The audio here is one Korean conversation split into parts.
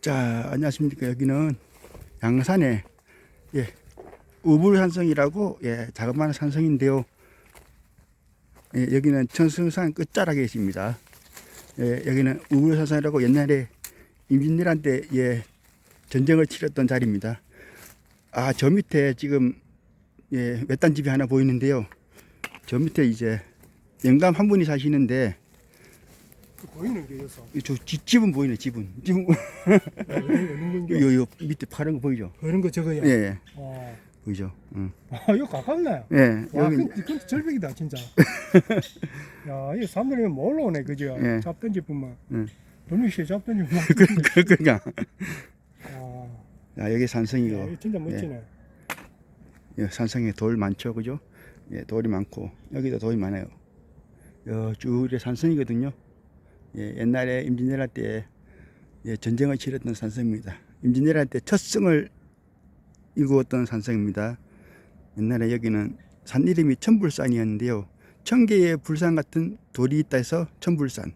자, 안녕하십니까. 여기는 양산의 예, 우불산성이라고 예, 자그마한 산성인데요. 예, 여기는 천승산 끝자락에 있습니다. 예, 여기는 우불산성이라고 옛날에 임진왜란 때 예, 전쟁을 치렀던 자리입니다. 아, 저 밑에 지금 예, 외딴 집이 하나 보이는데요. 저 밑에 이제 영감 한 분이 사시는데 보이는 게 여기서 저 집- 집은 보이네 집은 집은 어느 건가? 요, 요 밑에 파란 거 보이죠? 그런 거 저거야. 예, 예 어. 보이죠? 응. 아, 이거 가깝네. 예, 와, 여기 근데, 근데 절벽이다 진짜. 야, 이 사람들이 뭐 올라오네 그죠? 예. 잡던지 뿐만. 응. 돌미시에 잡던지 뿐만. 그, 그러니까 아, 야, 여기 산성이고 야, 이거 진짜 멋지네. 예, 산성에 돌 많죠, 그죠? 예, 돌이 많고 여기도 돌이 많아요. 여 줄에 산성이거든요. 예, 옛날에 임진왜란 때 예, 전쟁을 치렀던 산성입니다. 임진왜란 때첫 승을 이루었던 산성입니다. 옛날에 여기는 산 이름이 천불산이었는데요. 천 개의 불산 같은 돌이 있다 해서 천불산.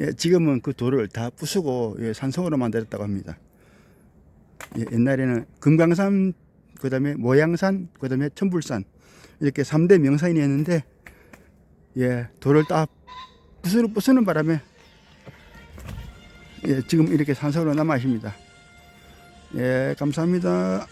예, 지금은 그 돌을 다 부수고 예, 산성으로 만들었다고 합니다. 예, 옛날에는 금강산, 그 다음에 모양산, 그 다음에 천불산 이렇게 3대 명산이었는데 예, 돌을 다 부수는, 부수는 바람에 예, 지금 이렇게 산성으로 남아 있습니다. 예, 감사합니다.